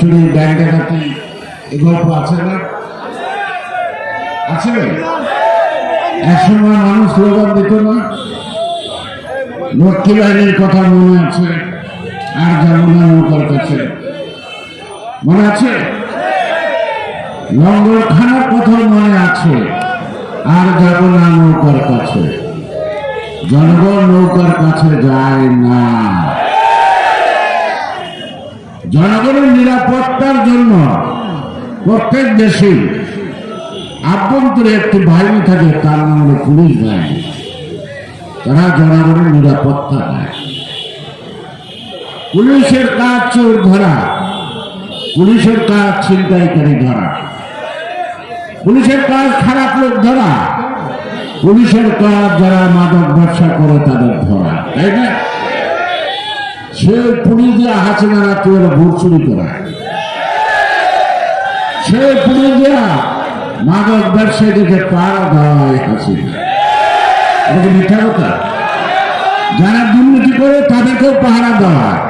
চুরি আছে না? আছে একসময় মানুষ স্লোগান দিত না? লক্ষ্মী বাহিনীর কথা মনে আছে? আর যাব না কাছে। মনে আছে? লঙ্গর খানার কথা মনে আছে। আর যাব না নৌকার কাছে। জনগণ নৌকার কাছে যায় না। জনগণের নিরাপত্তার জন্য প্রত্যেক দেশে আভ্যন্তরে একটি বাহিনী থাকে, তার নাম হলো পুলিশ বাহিনী। তারা জনগণের নিরাপত্তা দেয়। পুলিশের কাজ চোর ধরা, পুলিশের কাজ ছিনতাইকারী ধরা, পুলিশের কাজ খারাপ লোক ধরা, পুলিশের কাজ যারা মাদক ব্যবসা করে তাদের ধরা, তাই না? সে পুলিশ দিয়ে হাসিনা রাত্রি হলো ভোট চুরি করা। সে পুলিশ দিয়া মাদক ব্যবসায়ীদেরকে পাড়া দেয় হাসিনা এটা মিথ্যা কথা? যারা দুর্নীতি করে তাদেরকেও পাহারা দেওয়া। হয়।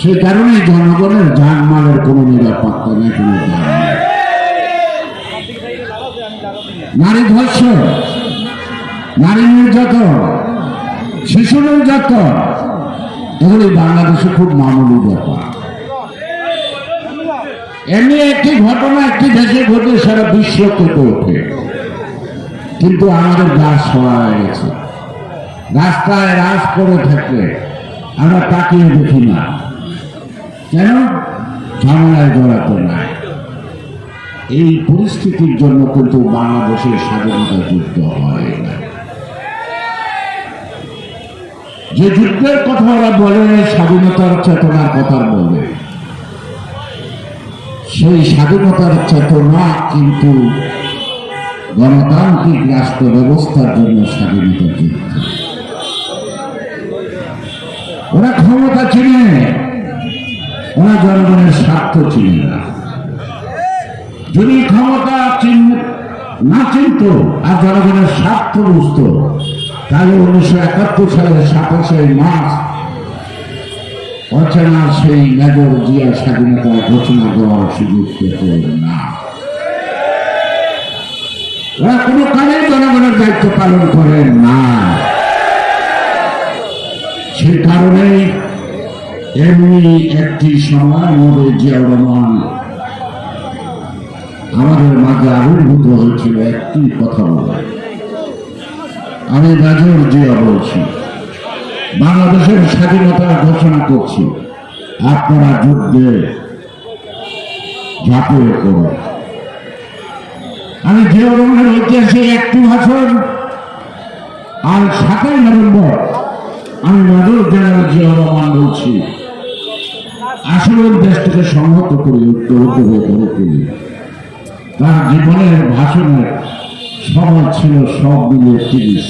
সেই কারণে জনগণের জানমালের কোনো নিরাপত্তা নেই, কোনো নারী ধর্ষণ, নারী নির্যাতন, শিশু নির্যাতন এগুলি বাংলাদেশে খুব মামুলি ব্যাপার। এমনি একটি ঘটনা একটি দেশে ঘটে সারা বিশ্ব কেঁপে ওঠে। কিন্তু আমাদের গাছ সরা গেছে। রাস্তায় রাজ করে থাকে। আমরা তাকিয়ে দেখি না। কেন? ঝামেলায় জড়াতে নাই। এই পরিস্থিতির জন্য কিন্তু বাংলাদেশের স্বাধীনতা যুদ্ধ হয় না যে যুদ্ধের কথা ওরা বলে, স্বাধীনতার চেতনার কথা বলে। সেই স্বাধীনতার চেতনা কিন্তু গণতান্ত্রিক রাষ্ট্র ব্যবস্থার জন্য স্বাধীনতা যুদ্ধ। ওরা ক্ষমতা চিনে ওরা জনগণের স্বার্থ চিনে না। যদি ক্ষমতা চিহ্ন না চিনত, আর জনগণের স্বার্থ বুঝত তাহলে উনিশশো একাত্তর সালের সাতাশে মার্চ অচেনা সেই মেজর জিয়া স্বাধীনতা ঘোষণা দেওয়ার সুযোগ পেত না। ওরা কোনো কালেই জনগণের দায়িত্ব পালন করে না। সে কারণেই এমনি একটি সময় মধ্যে জিয়া রহমান আমাদের মাঝে আবির্ভূত হয়েছিল, একটি কথা বলে। আমি মেজর জিয়া বলছি। বাংলাদেশের স্বাধীনতা ঘোষণা করছি। আপনারা যুদ্ধে ঝাঁপিয়ে করুন আমি জিয়া রহমানের ঐতিহাসিক একটি ভাষণ আর সাতই নভেম্বর, আমি মেজর জেনারেল জিয়া রহমান বলছি। আসলে দেশটাকে সংহত করি ঐক্য হয়ে গড়ে তুলি তার জীবনের ভাষণের সময় ছিল, সব মিলিয়ে তিরিশ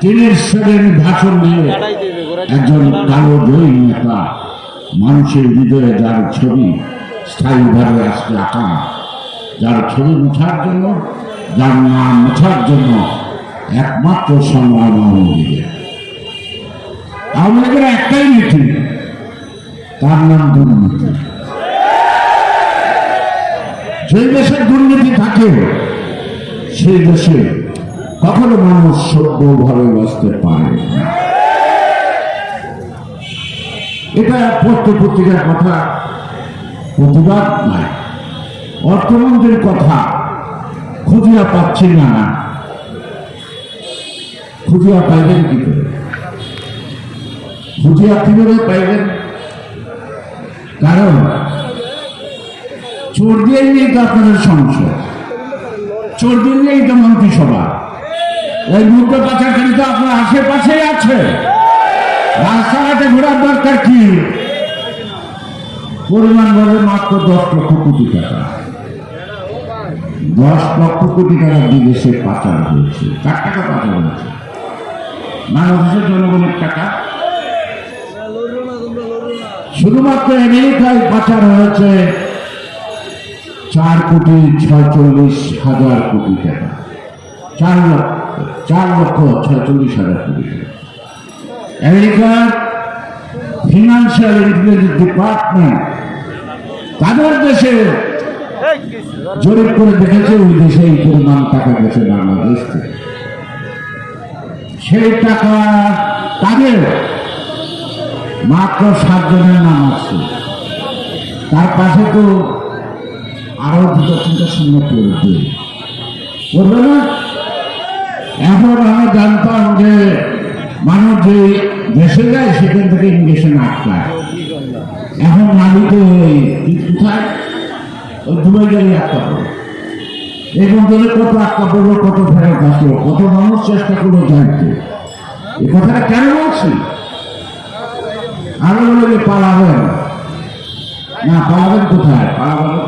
তিরিশ সেকেন্ড ভাষণ দিয়ে একজন কালো জয়ী নেতা, মানুষের হৃদয়ে যার ছবি স্থায়ীভাবে আসতে আঁকা, যার ছবি মুছার জন্য, যার নাম মুছার জন্য একমাত্র সংগ্রাম আওয়ামী আওয়ামী একটাই নীতি, তার নাম দুর্নীতি। যে দেশে দুর্নীতি থাকে, সেই দেশে কখনো মানুষ সভ্যভাবে বাঁচতে পারে এটা পত্র পত্রিকার কথা, প্রতিবাদ নাই। অর্থমন্ত্রীর কথা, খুঁজিয়া পাচ্ছি না। খুঁজিয়া পাইবেন কি করে? খুঁজিয়া কীভাবে পাইবেন কারণ চোর দিয়েই নেই তো আপনাদের সংসদ চোর দিয়ে নেই তো মন্ত্রিসভা। এই মুদ্র পাচারকারী তো আপনার আশেপাশেই আছে। রাস্তাঘাটে ঘোরার দরকার কি? পরিমাণ ভাবে মাত্র দশ লক্ষ কোটি টাকা। দশ লক্ষ কোটি টাকা বিদেশে পাচার হয়েছে। কার টাকা পাচার হয়েছে। বাংলাদেশের জনগণের টাকা। শুধুমাত্র আমেরিকায় পাচার হয়েছে। চার কোটি ছয়চল্লিশ হাজার কোটি টাকা। চার লক্ষ চার লক্ষ ছয়চল্লিশ হাজার কোটি টাকা। আমেরিকার ফিনান্সিয়াল ইন্টেলিজেন্স ডিপার্টমেন্ট তাদের দেশে জরিপ করে দেখেছে ওই দেশে এই পরিমাণ টাকা গেছে বাংলাদেশ থেকে। সেই টাকা তাদের মাত্র সাতজনের নাম আছে। তার পাশে তো আরও দুটো, তিনটা শূন্য পড়বে। পড়বে না? এখন আমরা জানতাম যে মানুষ যে দেশে যায়, সেখান থেকে ইমিগ্রেশন আটকায়। এখন তো ওই কোথায়? ওই দুবাই আটকা পড়ে। এই কত আটকা পড়ল, কত ফেরত আসলো, কত মানুষ চেষ্টা করল জানতে। এই কথাটা কেন বলছি? আরও বলে পালাবেন। না, পালাবেন কোথায়? পালাবেন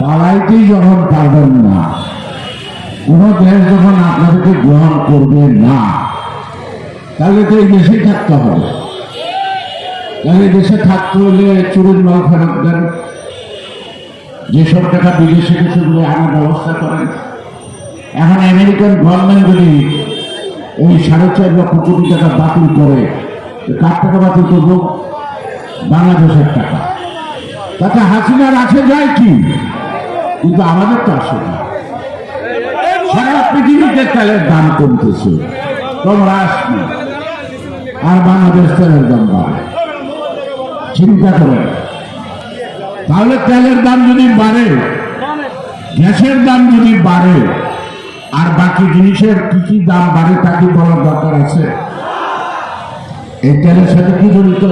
পালাইতেই যখন পারবেন না, কোন দেশ যখন আপনাদেরকে গ্রহণ করবে না, তাহলে তো এই দেশেই থাকতে হবে। তাহলে দেশে থাকতে হলে চুরির মাল ফেরত দেন। যেসব টাকা বিদেশে সেগুলো আনার ব্যবস্থা করেন। এখন আমেরিকান গভর্নমেন্ট যদি ওই সাড়ে চার লক্ষ কোটি টাকা বাতিল করে কার টাকা বাতিল করব? বাংলাদেশের টাকা। তাতে হাসিনার আসে যায় কি? কিন্তু আমাদের তো আসে না। সারা পৃথিবীতে তেলের দাম কমতেছে। তোমরা আসবে। আর বাংলাদেশ তেলের দাম বাড়ে। চিন্তা করেন তাহলে তেলের দাম যদি বাড়ে, গ্যাসের দাম যদি বাড়ে, আর বাকি জিনিসের কি কি দাম বাড়ে তা কি বলার দরকার আছে? এই তেলের সাথে কি জড়িত?